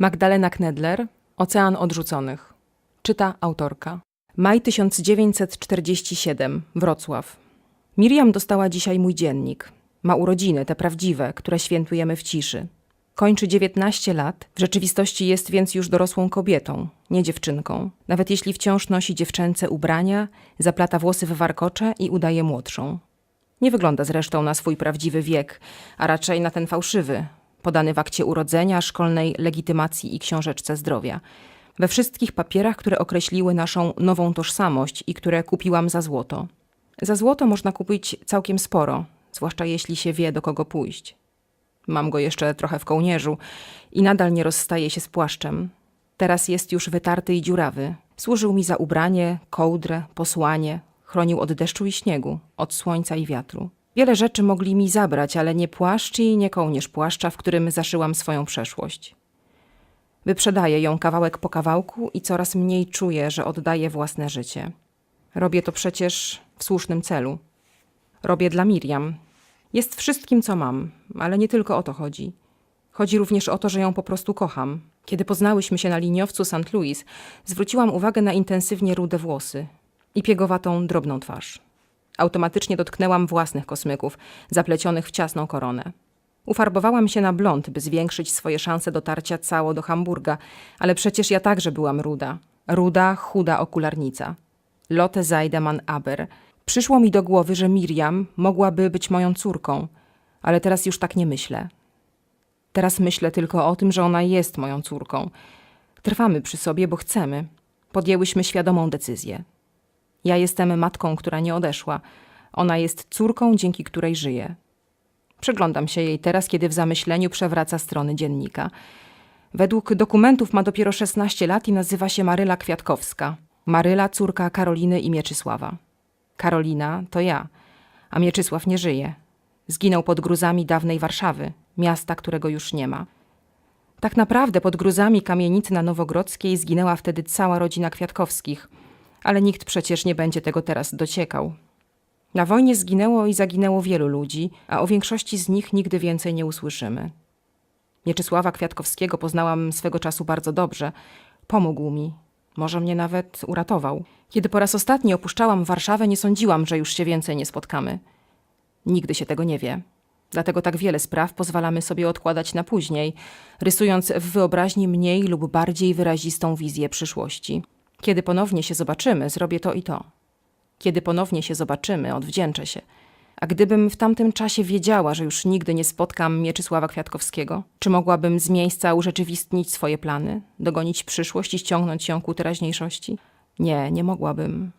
Magdalena Knedler, Ocean Odrzuconych. Czyta autorka. Maj 1947, Wrocław. Miriam dostała dzisiaj mój dziennik. Ma urodziny, te prawdziwe, które świętujemy w ciszy. Kończy 19 lat, w rzeczywistości jest więc już dorosłą kobietą, nie dziewczynką. Nawet jeśli wciąż nosi dziewczęce ubrania, zaplata włosy w warkocze i udaje młodszą. Nie wygląda zresztą na swój prawdziwy wiek, a raczej na ten fałszywy, podany w akcie urodzenia, szkolnej legitymacji i książeczce zdrowia. We wszystkich papierach, które określiły naszą nową tożsamość i które kupiłam za złoto. Za złoto można kupić całkiem sporo, zwłaszcza jeśli się wie, do kogo pójść. Mam go jeszcze trochę w kołnierzu i nadal nie rozstaje się z płaszczem. Teraz jest już wytarty i dziurawy. Służył mi za ubranie, kołdrę, posłanie, chronił od deszczu i śniegu, od słońca i wiatru. Wiele rzeczy mogli mi zabrać, ale nie płaszcz i nie kołnierz płaszcza, w którym zaszyłam swoją przeszłość. Wyprzedaję ją kawałek po kawałku i coraz mniej czuję, że oddaję własne życie. Robię to przecież w słusznym celu. Robię dla Miriam. Jest wszystkim, co mam, ale nie tylko o to chodzi. Chodzi również o to, że ją po prostu kocham. Kiedy poznałyśmy się na liniowcu St. Louis, zwróciłam uwagę na intensywnie rude włosy i piegowatą, drobną twarz. Automatycznie dotknęłam własnych kosmyków, zaplecionych w ciasną koronę. Ufarbowałam się na blond, by zwiększyć swoje szanse dotarcia cało do Hamburga, ale przecież ja także byłam ruda. Ruda, chuda okularnica. Lotte Zeidemann Aber. Przyszło mi do głowy, że Miriam mogłaby być moją córką, ale teraz już tak nie myślę. Teraz myślę tylko o tym, że ona jest moją córką. Trwamy przy sobie, bo chcemy. Podjęłyśmy świadomą decyzję. Ja jestem matką, która nie odeszła. Ona jest córką, dzięki której żyję. Przyglądam się jej teraz, kiedy w zamyśleniu przewraca strony dziennika. Według dokumentów ma dopiero 16 lat i nazywa się Maryla Kwiatkowska. Maryla, córka Karoliny i Mieczysława. Karolina to ja, a Mieczysław nie żyje. Zginął pod gruzami dawnej Warszawy, miasta, którego już nie ma. Tak naprawdę pod gruzami kamienicy na Nowogrodzkiej zginęła wtedy cała rodzina Kwiatkowskich, ale nikt przecież nie będzie tego teraz dociekał. Na wojnie zginęło i zaginęło wielu ludzi, a o większości z nich nigdy więcej nie usłyszymy. Mieczysława Kwiatkowskiego poznałam swego czasu bardzo dobrze. Pomógł mi, może mnie nawet uratował. Kiedy po raz ostatni opuszczałam Warszawę, nie sądziłam, że już się więcej nie spotkamy. Nigdy się tego nie wie. Dlatego tak wiele spraw pozwalamy sobie odkładać na później, rysując w wyobraźni mniej lub bardziej wyrazistą wizję przyszłości. Kiedy ponownie się zobaczymy, zrobię to i to. Kiedy ponownie się zobaczymy, odwdzięczę się. A gdybym w tamtym czasie wiedziała, że już nigdy nie spotkam Mieczysława Kwiatkowskiego, czy mogłabym z miejsca urzeczywistnić swoje plany, dogonić przyszłość i ściągnąć ją ku teraźniejszości? Nie, nie mogłabym.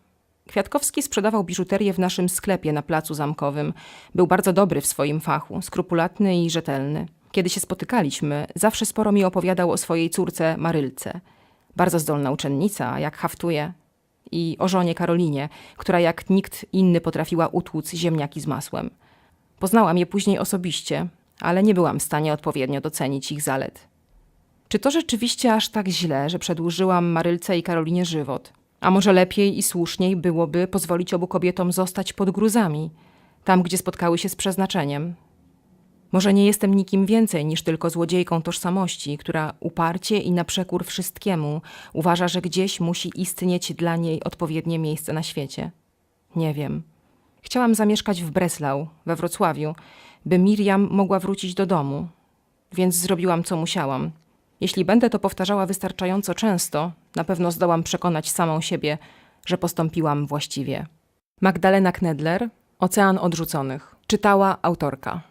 Kwiatkowski sprzedawał biżuterię w naszym sklepie na placu zamkowym. Był bardzo dobry w swoim fachu, skrupulatny i rzetelny. Kiedy się spotykaliśmy, zawsze sporo mi opowiadał o swojej córce Marylce. Bardzo zdolna uczennica, jak haftuje. I o żonie Karolinie, która jak nikt inny potrafiła utłuc ziemniaki z masłem. Poznałam je później osobiście, ale nie byłam w stanie odpowiednio docenić ich zalet. Czy to rzeczywiście aż tak źle, że przedłużyłam Marylce i Karolinie żywot? A może lepiej i słuszniej byłoby pozwolić obu kobietom zostać pod gruzami, tam gdzie spotkały się z przeznaczeniem? Może nie jestem nikim więcej niż tylko złodziejką tożsamości, która uparcie i na przekór wszystkiemu uważa, że gdzieś musi istnieć dla niej odpowiednie miejsce na świecie. Nie wiem. Chciałam zamieszkać w Breslau, we Wrocławiu, by Miriam mogła wrócić do domu, więc zrobiłam co musiałam. Jeśli będę to powtarzała wystarczająco często, na pewno zdołam przekonać samą siebie, że postąpiłam właściwie. Magdalena Knedler, Ocean Odrzuconych. Czytała autorka.